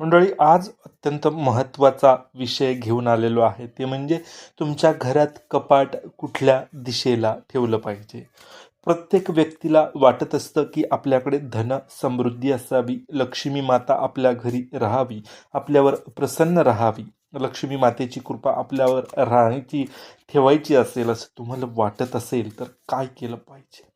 मंडळी आज अत्यंत महत्त्वाचा विषय घेऊन आलेलो आहे. ते म्हणजे तुमच्या घरात कपाट कुठल्या दिशेला ठेवलं पाहिजे? प्रत्येक व्यक्तीला वाटत असतं की आपल्याकडे धन समृद्धी असावी लक्ष्मी माता आपल्या घरी राहावी आपल्यावर प्रसन्न राहावी. लक्ष्मी मातेची कृपा आपल्यावर राहायची ठेवायची असेल असं तुम्हाला वाटत असेल तर काय केलं पाहिजे?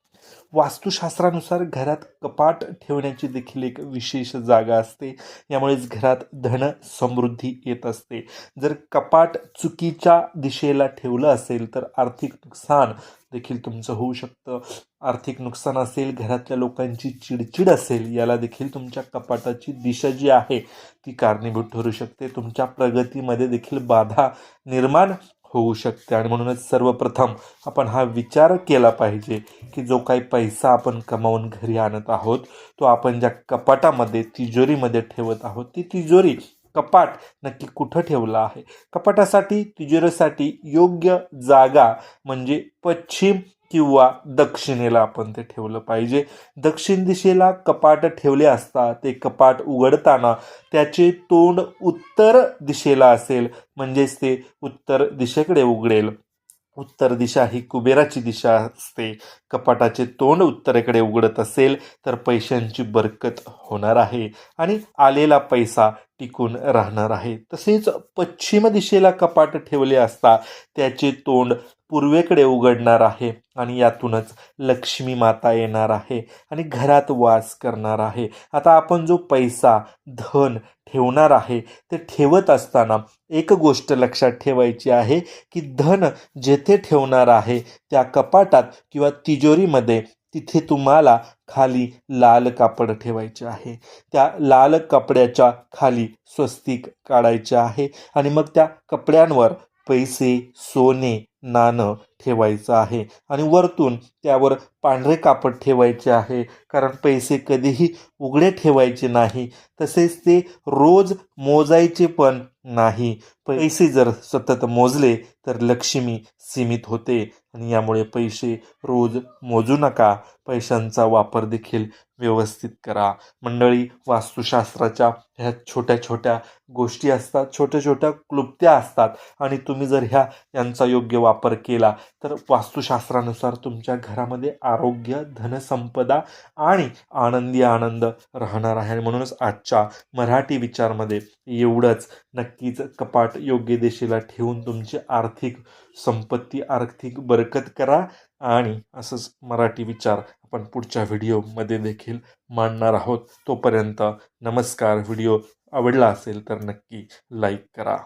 वास्तुशास्त्रानुसार घरात कपाट ठेवण्याची देखील एक विशेष जागा असते. यामुळेच घरात धन समृद्धी येत असते. जर कपाट चुकीच्या दिशेला ठेवलं असेल तर आर्थिक नुकसान देखील तुमचं होऊ शकतं. आर्थिक नुकसान असेल घरातल्या लोकांची चिडचिड असेल याला देखील तुमच्या कपाटाची दिशा जी आहे ती कारणीभूत ठरू शकते. तुमच्या प्रगतीमध्ये देखील बाधा निर्माण होऊ शकते. आणि म्हणूनच सर्वप्रथम आपण हा विचार केला पाहिजे की जो काही पैसा आपण कमावून घरी आणत आहोत तो आपण ज्या कपाटामध्ये तिजोरीमध्ये ठेवत आहोत ती तिजोरी कपाट नक्की कुठं ठेवलं आहे? कपाटासाठी तिजोरीसाठी योग्य जागा म्हणजे पश्चिम किंवा दक्षिणेला आपण ते ठेवलं पाहिजे. दक्षिण दिशेला कपाट ठेवले असता ते कपाट उघडताना त्याचे तोंड उत्तर दिशेला असेल म्हणजेच ते उत्तर दिशेकडे उघडेल. उत्तर दिशा ही कुबेराची दिशा असते. कपाटाचे तोंड उत्तरेकडे उघडत असेल तर पैशांची बरकत होणार आहे आणि आलेला पैसा टिकून राहणार आहे. तसेच पश्चिम दिशेला कपाट ठेवले असता त्याचे तोंड पूर्वेकडे उघडणार आहे आणि यातूनच लक्ष्मी माता येणार आहे आणि घरात वास करणार आहे. आता आपण जो पैसा धन ठेवणार आहे ते ठेवत असताना एक गोष्ट लक्षात ठेवायची आहे की धन जेथे ठेवणार आहे त्या कपाटात किंवा तिजोरीमध्ये तिथे तुम्हाला खाली लाल कापड ठेवायचे आहे. त्या लाल कपड्याच्या खाली स्वस्तिक काढायचे आहे आणि मग त्या कपड्यांवर पैसे सोने नाणं ठेवायचं आहे. आणि वरतून त्यावर पांढरे कापड ठेवायचे आहे. कारण पैसे कधीही उघडे ठेवायचे नाही. तसेच ते रोज मोजायचे पण नाही. पैसे जर सतत मोजले तर लक्ष्मी सीमित होते. आणि यामुळे पैसे रोज मोजू नका. पैशांचा वापर देखील व्यवस्थित करा. मंडळी वास्तुशास्त्राच्या ह्या छोट्या छोट्या गोष्टी असतात छोट्या छोट्या क्लुप्त्या असतात आणि तुम्ही जर ह्या यांचा योग्य वापर केला तर वास्तुशास्त्रानुसार तुमच्या घरामध्ये आरोग्य धनसंपदा आणि आनंदी आनंद राहणार आहे. आणि म्हणूनच आजच्या मराठी विचारमध्ये एवढंच. नक्कीच कपाट योग्य दिशेला ठेवून तुमची आर्थिक संपत्ती आर्थिक बरकत करा आणि असंच मराठी विचार आपण पुढच्या व्हिडिओमध्ये देखील मांडणार आहोत. तोपर्यंत नमस्कार. व्हिडिओ आवडला असेल तर नक्की लाईक करा.